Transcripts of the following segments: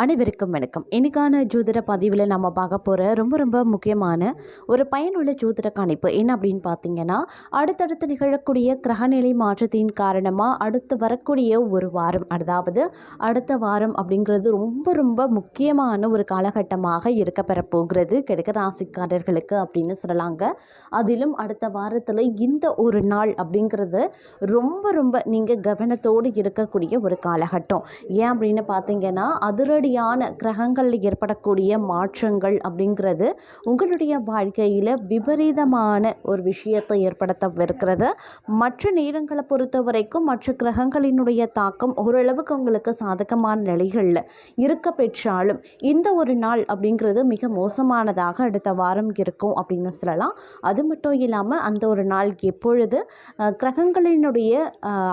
அனைவருக்கும் வணக்கம். இன்றைக்கான ஜோதிட பதிவில் நம்ம பார்க்க போகிற ரொம்ப ரொம்ப முக்கியமான ஒரு பயனுள்ள ஜோதிட கணிப்பு என்ன அப்படின்னு பார்த்தீங்கன்னா அடுத்தடுத்து நிகழக்கூடிய கிரகநிலை மாற்றத்தின் காரணமாக அடுத்து வரக்கூடிய ஒரு வாரம். அதாவது அடுத்த வாரம் அப்படிங்கிறது ரொம்ப ரொம்ப முக்கியமான ஒரு காலகட்டமாக இருக்கப்பெற போகிறது கிடைக்க ராசிக்காரர்களுக்கு அப்படின்னு சொல்லலாங்க. அதிலும் அடுத்த வாரத்தில் இந்த ஒரு நாள் அப்படிங்கிறது ரொம்ப ரொம்ப நீங்கள் கவனத்தோடு இருக்கக்கூடிய ஒரு காலகட்டம். ஏன் அப்படின்னு பார்த்தீங்கன்னா மாதிரியான கிரகங்களில் ஏற்படக்கூடிய மாற்றங்கள் அப்படிங்கிறது உங்களுடைய வாழ்க்கையில் விபரீதமான ஒரு விஷயத்தை ஏற்படுத்தவிருக்கிறது. மற்ற நேரங்களை பொறுத்த வரைக்கும் மற்ற கிரகங்களினுடைய தாக்கம் ஓரளவுக்கு உங்களுக்கு சாதகமான நிலைகளில் இருக்க பெற்றாலும் இந்த ஒரு நாள் அப்படிங்கிறது மிக மோசமானதாக அடுத்த வாரம் இருக்கும் அப்படின்னு சொல்லலாம். அது மட்டும் இல்லாமல் அந்த ஒரு நாள் எப்பொழுது கிரகங்களினுடைய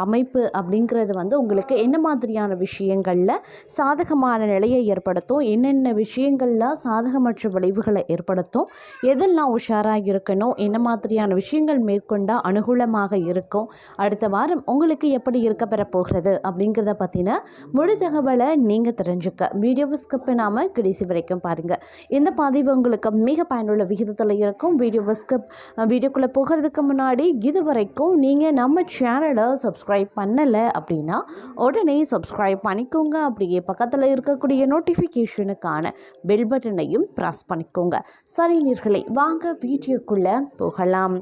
அமைப்பு அப்படிங்கிறது வந்து உங்களுக்கு என்ன மாதிரியான விஷயங்களில் சாதகமான நிலை நிலையை ஏற்படுத்தும் என்னென்ன விஷயங்களில் சாதகமற்ற விளைவுகளை ஏற்படுத்தும் எதெல்லாம் உஷாராக இருக்கணும் என்ன மாதிரியான விஷயங்கள் மேற்கொண்டால் அனுகூலமாக இருக்கும் அடுத்த வாரம் உங்களுக்கு எப்படி இருக்க பெற போகிறது அப்படிங்கிறத பற்றின முழு தகவலை நீங்கள் தெரிஞ்சுக்க. வீடியோவை ஸ்கிப் நாம் கடைசி வரைக்கும் பாருங்கள் இந்த பதிவு உங்களுக்கு மிக பயனுள்ள விகிதத்தில் இருக்கும். வீடியோவை ஸ்கிப் வீடியோக்குள்ளே போகிறதுக்கு முன்னாடி இது வரைக்கும் நீங்கள் நம்ம சேனலை சப்ஸ்கிரைப் பண்ணலை அப்படின்னா உடனே சப்ஸ்கிரைப் பண்ணிக்கோங்க. அப்படியே பக்கத்தில் இருக்கக்கூடிய நோட்டிஃபிகேஷனுக்கான பெல் பட்டனையும் ப்ரெஸ் பண்ணிக்கோங்க. சரி நீர்களை வாங்க வீடியோக்குள்ளே போகலாம்.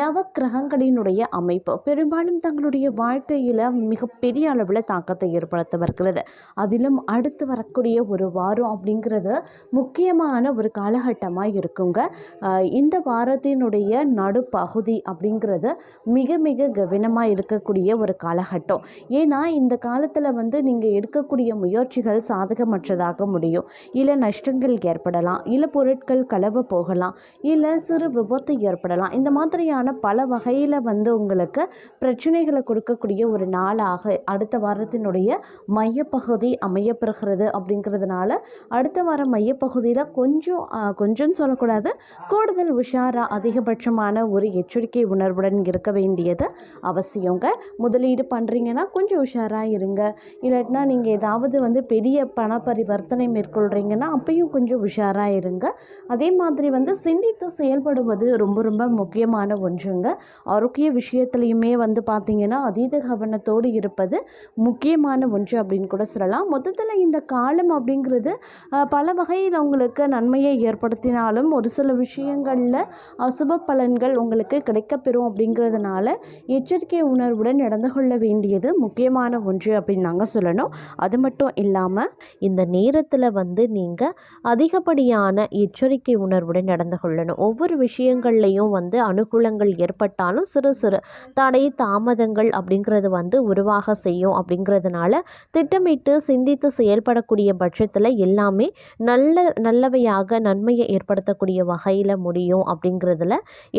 நவக்கிரகங்களினுடைய அமைப்பு பெரும்பாலும் தங்களுடைய வாழ்க்கையில் மிகப்பெரிய அளவில் தாக்கத்தை ஏற்படுத்த வருகிறது. அதிலும் அடுத்து வரக்கூடிய ஒரு வாரம் அப்படிங்கிறது முக்கியமான ஒரு காலகட்டமாக இருக்குங்க. இந்த வாரத்தினுடைய நடுப்பகுதி அப்படிங்கிறது மிக மிக கவனமாக இருக்கக்கூடிய ஒரு காலகட்டம். ஏன்னா இந்த காலத்தில் வந்து நீங்கள் எடுக்கக்கூடிய முயற்சிகள் சாதகமாக லாபமற்றதாக முடியும். இல்லை நஷ்டங்கள் ஏற்படலாம். இல்லை பொருட்கள் கலவ போகலாம். இல்லை சிறு விபத்து ஏற்படலாம். இந்த மாதிரியான பல வகையில் வந்து உங்களுக்கு பிரச்சனைகளை கொடுக்கக்கூடிய ஒரு நாளாக அடுத்த வாரத்தினுடைய மையப்பகுதி அமையப்பெறுகிறது அப்படிங்கிறதுனால அடுத்த வாரம் மையப்பகுதியில் கொஞ்சம் ஆஹ், கொஞ்சம் சொல்லக்கூடாது. கூடுதல் உஷாரா அதிகபட்சமான ஒரு எச்சரிக்கை உணர்வுடன் இருக்க வேண்டியது அவசியங்க. முதலீடு பண்ணுறீங்கன்னா கொஞ்சம் உஷாராக இருங்க. இல்லாட்டினா நீங்கள் ஏதாவது வந்து பெரிய பண பரிவர்த்தனை மேற்கொள்கிறீங்கன்னா அப்பையும் கொஞ்சம் உஷாராக இருங்க. அதே மாதிரி வந்து சிந்தித்து செயல்படுவது ரொம்ப ரொம்ப முக்கியமான ஒன்றுங்க. ஆரோக்கிய விஷயத்துலையுமே வந்து பார்த்திங்கன்னா அதீத கவனத்தோடு இருப்பது முக்கியமான ஒன்று அப்படின்னு கூட சொல்லலாம். மொத்தத்தில் இந்த காலம் அப்படிங்கிறது பல வகையில் உங்களுக்கு நன்மையை ஏற்படுத்தினாலும் ஒரு சில விஷயங்களில் அசுப பலன்கள் உங்களுக்கு கிடைக்கப்பெறும் அப்படிங்கிறதுனால எச்சரிக்கை உணர்வுடன் நடந்து கொள்ள வேண்டியது முக்கியமான ஒன்று அப்படின்னு நாங்கள் சொல்லணும். அது மட்டும் இல்லாமல் இந்த நேரத்தில் வந்து நீங்கள் அதிகப்படியான எச்சரிக்கை உணர்வுடன் நடந்து கொள்ளணும். ஒவ்வொரு விஷயங்கள்லையும் வந்து அனுகூலங்கள் ஏற்பட்டாலும் சிறு சிறு தடை தாமதங்கள் அப்படிங்கிறது வந்து உருவாக செய்யும். அப்படிங்கிறதுனால திட்டமிட்டு சிந்தித்து செயல்படக்கூடிய பட்சத்தில் எல்லாமே நல்ல நல்லவையாக நன்மையை ஏற்படுத்தக்கூடிய வகையில் முடியும் அப்படிங்கிறதுல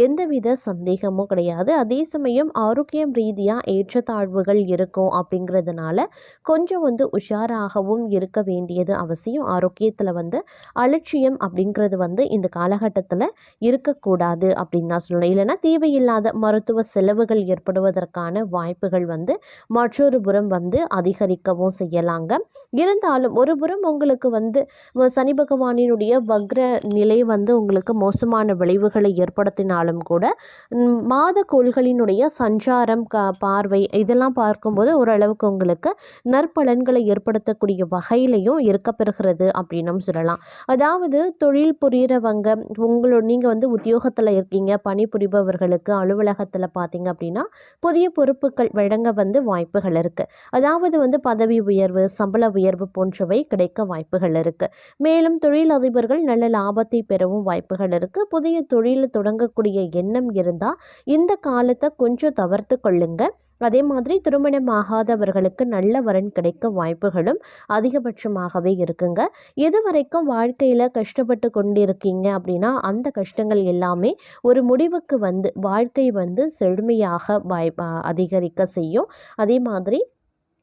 எந்தவித சந்தேகமும் கிடையாது. அதே சமயம் ஆரோக்கியம் ரீதியாக ஏற்றத்தாழ்வுகள் இருக்கும் அப்படிங்கிறதுனால கொஞ்சம் வந்து உஷாராகவும் இருக்க வேண்டும். வேண்டியது அவசியம். ஆரோக்கியத்தில் வந்து அலட்சியம் அப்படிங்கிறது வந்து இந்த காலகட்டத்தில் இருக்கக்கூடாது அப்படின்னு தான் சொல்லணும். இல்லைன்னா தேவையில்லாத மருத்துவ செலவுகள் ஏற்படுவதற்கான வாய்ப்புகள் வந்து மற்றொரு புறம் வந்து அதிகரிக்கவும் செய்யலாங்க. இருந்தாலும் ஒரு புறம் உங்களுக்கு வந்து சனி பகவானினுடைய வக்ர நிலை வந்து உங்களுக்கு மோசமான விளைவுகளை ஏற்படுத்தினாலும் கூட மாத கோள்களினுடைய சஞ்சாரம் க பார்வை இதெல்லாம் பார்க்கும்போது ஓரளவுக்கு உங்களுக்கு நற்பலன்களை ஏற்படுத்தக்கூடிய வகையிலையும் இருக்கப்பெறுகிறது அப்படின்னும் சொல்லலாம். அதாவது தொழில் புரிகிறவங்க உங்களோட நீங்கள் வந்து உத்தியோகத்தில் இருக்கீங்க பணிபுரிபவர்களுக்கு அலுவலகத்தில் பார்த்தீங்க அப்படின்னா புதிய பொறுப்புகள் வழங்க வந்து வாய்ப்புகள் இருக்குது அதாவது வந்து பதவி உயர்வு சம்பள உயர்வு போன்றவை கிடைக்க வாய்ப்புகள் இருக்குது மேலும் தொழிலதிபர்கள் நல்ல லாபத்தை பெறவும் வாய்ப்புகள் இருக்குது புதிய தொழில் தொடங்கக்கூடிய எண்ணம் இருந்தால் இந்த காலத்தை கொஞ்சம் தவிர்த்து கொள்ளுங்கள் அதே மாதிரி திருமணம் ஆகாதவர்களுக்கு நல்ல வரன் கிடைக்க வாய்ப்புகளும் அதிகபட்சமாகவே இருக்குங்க. எது வரைக்கும் வாழ்க்கையில் கஷ்டப்பட்டு கொண்டிருக்கீங்க அப்படின்னா அந்த கஷ்டங்கள் எல்லாமே ஒரு முடிவுக்கு வந்து வாழ்க்கை வந்து செழுமையாக வாய்ப்பா அதிகரிக்க செய்யும். அதே மாதிரி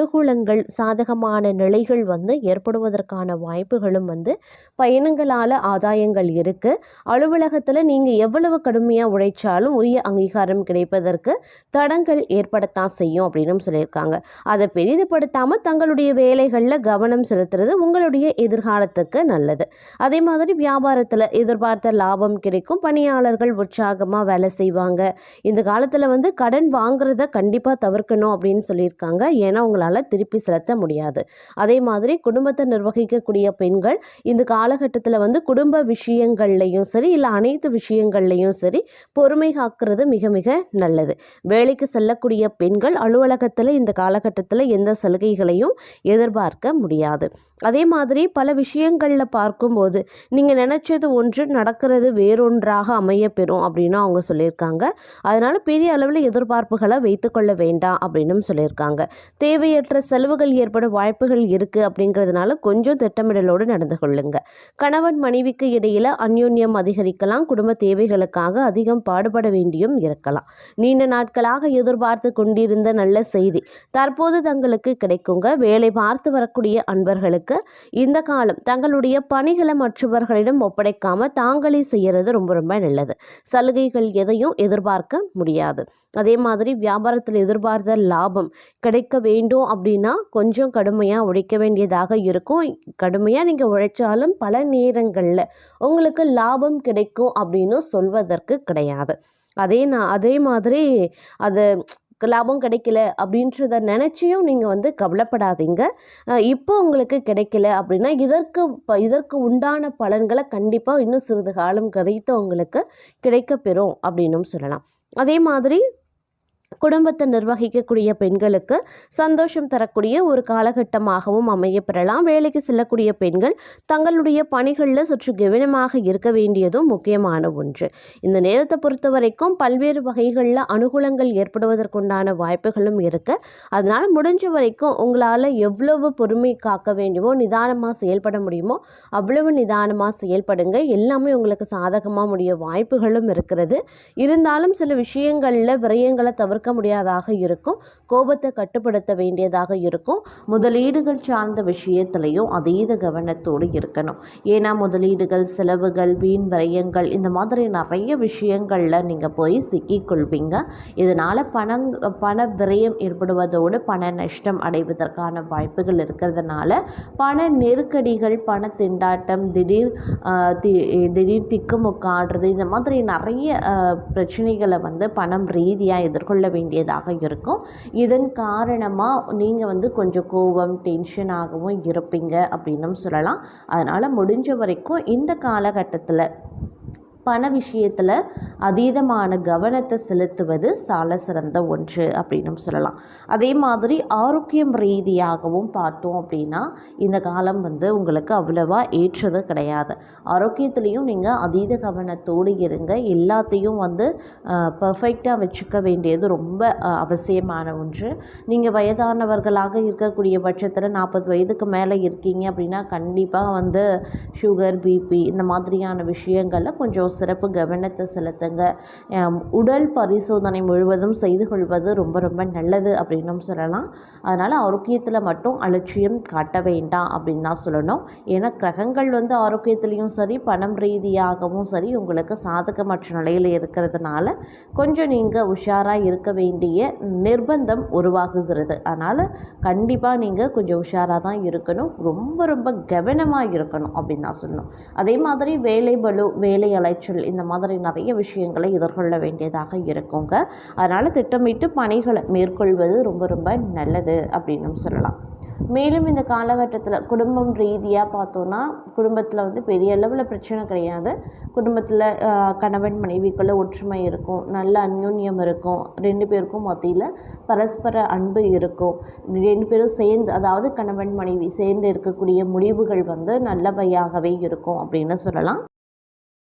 அனுகூலங்கள் சாதகமான நிலைகள் வந்து ஏற்படுவதற்கான வாய்ப்புகளும் வந்து பயணங்களால் ஆதாயங்கள் இருக்குது அலுவலகத்தில் நீங்கள் எவ்வளவு கடுமையாக உழைச்சாலும் உரிய அங்கீகாரம் கிடைப்பதற்கு தடங்கள் ஏற்படத்தான் செய்யும் அப்படின்னும் சொல்லியிருக்காங்க. அதை பெரிதுபடுத்தாமல் தங்களுடைய வேலைகளில் கவனம் செலுத்துறது உங்களுடைய எதிர்காலத்துக்கு நல்லது. அதே மாதிரி வியாபாரத்தில் எதிர்பார்த்த லாபம் கிடைக்கும். பணியாளர்கள் உற்சாகமாக வேலை செய்வாங்க. இந்த காலத்தில் வந்து கடன் வாங்குறத கண்டிப்பாக தவிர்க்கணும் அப்படின்னு சொல்லியிருக்காங்க. ஏன்னா உங்களால் திருப்பி செலுத்த முடியாது. அதே மாதிரி குடும்பத்தை நிர்வகிக்கக்கூடிய பெண்கள் இந்த காலகட்டத்தில் வந்து குடும்ப விஷயங்கள்லையும் சரி இல்லை அனைத்து விஷயங்கள்லையும் சரி பொறுமை காக்கிறது மிக மிக நல்லது. வேலைக்கு செல்லக்கூடிய பெண்கள் அலுவலகத்தில் இந்த காலகட்டத்தில் எந்த சலுகைகளையும் எதிர்பார்க்க முடியாது. அதே மாதிரி பல விஷயங்களில் பார்க்கும்போது நீங்கள் நினச்சது ஒன்று நடக்கிறது வேறொன்றாக அமைய பெறும் அப்படின்னு அவங்க சொல்லியிருக்காங்க. அதனால் பெரிய அளவில் எதிர்பார்ப்புகளை வைத்துக்கொள்ள வேண்டாம் அப்படின்னு சொல்லியிருக்காங்க. தேவையை தேவையற்ற செலவுகள் ஏற்பட வாய்ப்புகள் இருக்குது அப்படிங்கிறதுனால கொஞ்சம் திட்டமிடலோடு நடந்து கொள்ளுங்க. கணவன் மனைவிக்கு இடையில் அந்யோன்யம் அதிகரிக்கலாம் குடும்ப தேவைகளுக்காக அதிகம் பாடுபட வேண்டியும் இருக்கலாம். நீண்ட நாட்களாக எதிர்பார்த்து கொண்டிருந்த நல்ல செய்தி தற்போது தங்களுக்கு கிடைக்குங்க. வேலை பார்த்து வரக்கூடிய அன்பர்களுக்கு இந்த காலம் தங்களுடைய பணிகளை மற்றவர்களிடம் ஒப்படைக்காம தாங்களே செய்யறது ரொம்ப ரொம்ப நல்லது. சலுகைகள் எதையும் எதிர்பார்க்க முடியாது. அதே மாதிரி வியாபாரத்தில் எதிர்பார்த்த லாபம் கிடைக்க வேண்டும் அப்படின்னா கொஞ்சம் கடுமையாக உழைக்க வேண்டியதாக இருக்கும். கடுமையாக நீங்கள் உழைச்சாலும் பல நேரங்களில் உங்களுக்கு லாபம் கிடைக்கும் அப்படின்னு சொல்வதற்கு கிடையாது. அதே நான் அதே மாதிரி அது லாபம் கிடைக்கல அப்படின்றத நினச்சியும் நீங்கள் வந்து கவலைப்படாதீங்க. இப்போ உங்களுக்கு கிடைக்கல அப்படின்னா இதற்கு ப- இதற்கு உண்டான பலன்களை கண்டிப்பாக இன்னும் சிறிது காலம் கழித்து உங்களுக்கு கிடைக்கப்பெறும் அப்படின்னும் சொல்லலாம். அதே மாதிரி குடும்பத்தை நிர்வகிக்கக்கூடிய பெண்களுக்கு சந்தோஷம் தரக்கூடிய ஒரு காலகட்டமாகவும் அமைய பெறலாம் வேலைக்கு செல்லக்கூடிய பெண்கள் தங்களுடைய பணிகளில் சற்று கவனமாக இருக்க வேண்டியதும் முக்கியமான ஒன்று. இந்த நேரத்தை பொறுத்த வரைக்கும் பல்வேறு வகைகளில் அனுகூலங்கள் ஏற்படுவதற்குண்டான வாய்ப்புகளும் இருக்கு. அதனால் முடிஞ்ச வரைக்கும் உங்களால் எவ்வளவு பொறுமை காக்க வேண்டுமோ நிதானமாக செயல்பட முடியுமோ அவ்வளவு நிதானமாக செயல்படுங்க. எல்லாமே உங்களுக்கு சாதகமாக முடிய வாய்ப்புகளும் இருக்கிறது. இருந்தாலும் சில விஷயங்களில் விரயங்களை தவிர்க்க முடியாதாக இருக்கும். கோபத்தை கட்டுப்படுத்த வேண்டியதாக இருக்கும். முதலீடுகள் சார்ந்த விஷயத்திலையும் அதீத கவனத்தோடு இருக்கணும். ஏன்னா முதலீடுகள் செலவுகள் வீண் விரயங்கள் இந்த மாதிரி நிறைய விஷயங்களில் நீங்கள் போய் சிக்கிக்கொள்வீங்க. இதனால் பணம் பண விரயம் ஏற்படுவதோடு பண நஷ்டம் அடைவதற்கான வாய்ப்புகள் இருக்கிறதுனால பண நெருக்கடிகள் பண திண்டாட்டம் திடீர் தி- திடீர் திக்குமுக்காடுறது இந்த மாதிரி நிறைய பிரச்சனைகளை வந்து பணம் ரீதியாக எதிர்கொள்ள வேண்டியதாக இருக்கும். இதன் காரணமாக நீங்கள் வந்து கொஞ்சம் கோபம் டென்ஷனாகவும் இருப்பீங்க அப்படின்னும் சொல்லலாம். அதனால் முடிஞ்ச வரைக்கும் இந்த காலகட்டத்தில் பண விஷயத்தில் அதீதமான கவனத்தை செலுத்துவது சால சிறந்த ஒன்று அப்படின்னும் சொல்லலாம். அதே மாதிரி ஆரோக்கியம் ரீதியாகவும் பார்த்தோம் அப்படின்னா இந்த காலம் வந்து உங்களுக்கு அவ்வளவா ஏற்றது கிடையாது. ஆரோக்கியத்துலேயும் நீங்கள் அதீத கவனத்தோடு இருங்க. எல்லாத்தையும் வந்து பர்ஃபெக்டாக வச்சுக்க வேண்டியது ரொம்ப அவசியமான ஒன்று. நீங்கள் வயதானவர்களாக இருக்கக்கூடிய பட்சத்தில் நாற்பது வயதுக்கு மேலே இருக்கீங்க அப்படின்னா கண்டிப்பாக வந்து சுகர் பிபி இந்த மாதிரியான விஷயங்களில் கொஞ்சம் சிறப்பு கவனத்தை செலுத்துங்க. உடல் பரிசோதனை முழுவதும் செய்து கொள்வது ரொம்ப ரொம்ப நல்லது அப்படின்னும் சொல்லலாம். அதனால் ஆரோக்கியத்தில் மட்டும் அலட்சியம் காட்ட வேண்டாம் அப்படின்னு தான் சொல்லணும். ஏன்னா கிரகங்கள் வந்து ஆரோக்கியத்துலேயும் சரி பணம் ரீதியாகவும் சரி உங்களுக்கு சாதகமற்ற நிலையில் இருக்கிறதுனால கொஞ்சம் நீங்கள் உஷாராக இருக்க வேண்டிய நிர்பந்தம் உருவாகுகிறது. அதனால் கண்டிப்பாக நீங்கள் கொஞ்சம் உஷாராக தான் இருக்கணும். ரொம்ப ரொம்ப கவனமாக இருக்கணும் அப்படின்னு தான் சொல்லணும். அதே மாதிரி வேலை பலு வேலை காய்ச்சல் இந்த மாதிரி நிறைய விஷயங்களை எதிர்கொள்ள வேண்டியதாக இருக்குங்க. அதனால் திட்டமிட்டு பணிகளை மேற்கொள்வது ரொம்ப ரொம்ப நல்லது அப்படின்னும் சொல்லலாம். மேலும் இந்த காலகட்டத்தில் குடும்பம் ரீதியாக பார்த்தோன்னா குடும்பத்தில் வந்து பெரிய அளவில் பிரச்சனை கிடையாது. குடும்பத்தில் கணவன் மனைவிக்குள்ளே ஒற்றுமை இருக்கும். நல்ல அந்யோன்யம் இருக்கும். ரெண்டு பேருக்கும் மத்தியில் பரஸ்பர அன்பு இருக்கும். ரெண்டு பேரும் சேர்ந்து அதாவது கணவன் மனைவி சேர்ந்து இருக்கக்கூடிய முடிவுகள் வந்து நல்லவையாகவே இருக்கும் அப்படின்னு சொல்லலாம்.